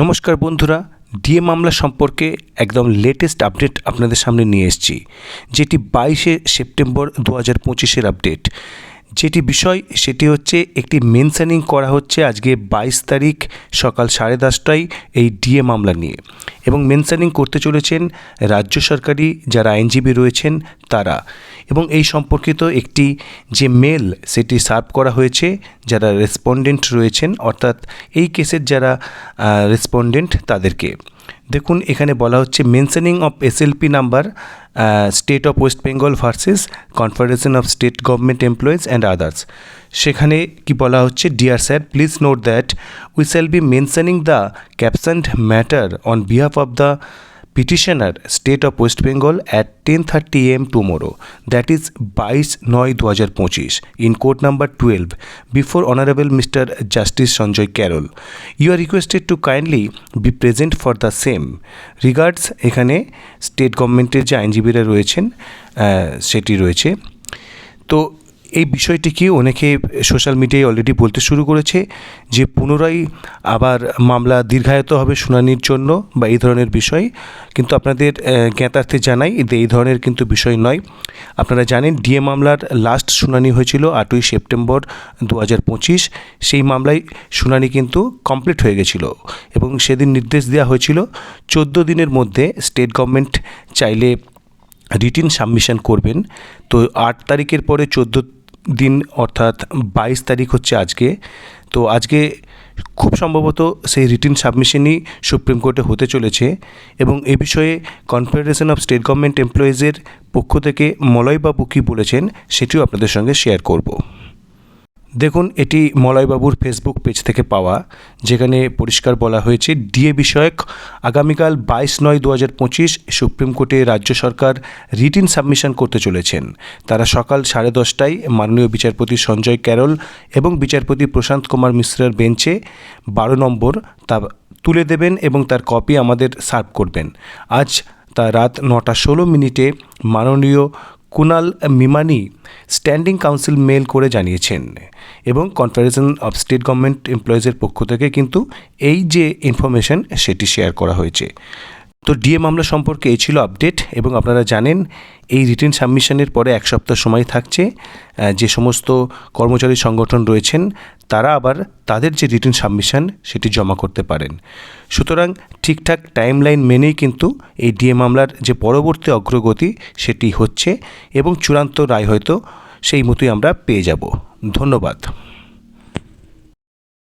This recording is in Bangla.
নমস্কার বন্ধুরা ডিএ মামলা সম্পর্কে একদম লেটেস্ট আপডেট আপনাদের সামনে নিয়ে এসেছি, যেটি বাইশে সেপ্টেম্বর দু হাজার পঁচিশের আপডেট যেটি বিষয়, সেটি হচ্ছে একটি মেনশানিং করা হচ্ছে আজকে বাইশ তারিখ সকাল সাড়ে দশটায় এই ডিএ মামলা নিয়ে। এবং মেনশানিং করতে চলেছেন রাজ্য সরকারি যারা আইনজীবী রয়েছেন তারা। এবং এই সম্পর্কিত একটি যে মেল সেটি সার্ভ করা হয়েছে, যারা রেসপন্ডেন্ট রয়েছেন, অর্থাৎ এই কেসের যারা রেসপন্ডেন্ট তাদেরকে। দেখুন, এখানে বলা হচ্ছে mentioning of SLP number state of West Bengal versus confederation of state government employees and others সেখানে কি বলা হচ্ছে? Dear sir please note that we shall be mentioning the captioned matter on behalf of the petitioner state of west bengal at 10:30 am tomorrow, that is 22 নয় দু হাজার পঁচিশ in court number twelve before honourable Mr Justice Sanjay Karol you are requested to kindly be present for the same regards এখানে স্টেট গভর্নমেন্টের যে আইনজীবীরা রয়েছেন সেটি রয়েছে। তো এই বিষয়টিকে অনেকে সোশ্যাল মিডিয়ায় অলরেডি বলতে শুরু করেছে যে পুনরায় আবার মামলা দীর্ঘায়িত হবে শুনানির জন্য বা এই ধরনের বিষয়। কিন্তু আপনাদের জ্ঞাতার্থে জানাই যে এই ধরনের কিন্তু বিষয় নয়। আপনারা জানেন ডিএ মামলার লাস্ট শুনানি হয়েছিল আটই সেপ্টেম্বর দু হাজার পঁচিশ। সেই মামলায় শুনানি কিন্তু কমপ্লিট হয়ে গেছিল এবং সেদিন নির্দেশ দেওয়া হয়েছিল চোদ্দ দিনের মধ্যে স্টেট গভর্নমেন্ট চাইলে রিটিন সাবমিশন করবেন। তো আট তারিখের পরে চোদ্দ দিন অর্থাৎ বাইশ তারিখ হচ্ছে আজকে। তো আজকে খুব সম্ভবত সেই রিটিন সাবমিশনই সুপ্রিম কোর্টে হতে চলেছে এবং এ বিষয়ে কনফেডারেশন অফ স্টেট গভর্নমেন্ট এমপ্লয়িজের পক্ষ থেকে মলয়বাবু কী বলেছেন সেটিও আপনাদের সঙ্গে শেয়ার করব। দেখুন, এটি মলয়বাবুর ফেসবুক পেজ থেকে পাওয়া, যেখানে পরিষ্কার বলা হয়েছে, ডিএ বিষয়ক আগামীকাল বাইশ নয় দু হাজার পঁচিশ সুপ্রিম কোর্টে রাজ্য সরকার রিটিন সাবমিশন করতে চলেছেন। তারা সকাল সাড়ে দশটায় মাননীয় বিচারপতি সঞ্জয় ক্যারল এবং বিচারপতি প্রশান্ত কুমার মিশ্রের বেঞ্চে বারো নম্বর তা তুলে দেবেন এবং তার কপি আমাদের সার্ভ করবেন। আজ তা রাত নটা ষোলো মিনিটে মাননীয় Kunal Mimani standing counsel mail করে জানিয়েছেন এবং কনফেডারেশন অফ স্টেট গভর্নমেন্ট এমপ্লয়িজের পক্ষ থেকে কিন্তু এই যে ইনফরমেশন সেটি শেয়ার করা হয়েছে। তো ডিএ মামলা সম্পর্কে এই ছিল আপডেট এবং আপনারা জানেন এই রিটেন সাবমিশনের পরে এক সপ্তাহ সময় থাকছে যে সমস্ত কর্মচারী সংগঠন রয়েছেন, তারা আবার তাদের যে রিটেন সাবমিশন সেটি জমা করতে পারেন। সুতরাং ঠিকঠাক টাইমলাইন মেনেই কিন্তু এই ডিএ মামলার যে পরবর্তী অগ্রগতি সেটি হচ্ছে এবং চূড়ান্ত রায় হয়তো সেই মতোই আমরা পেয়ে যাব। ধন্যবাদ।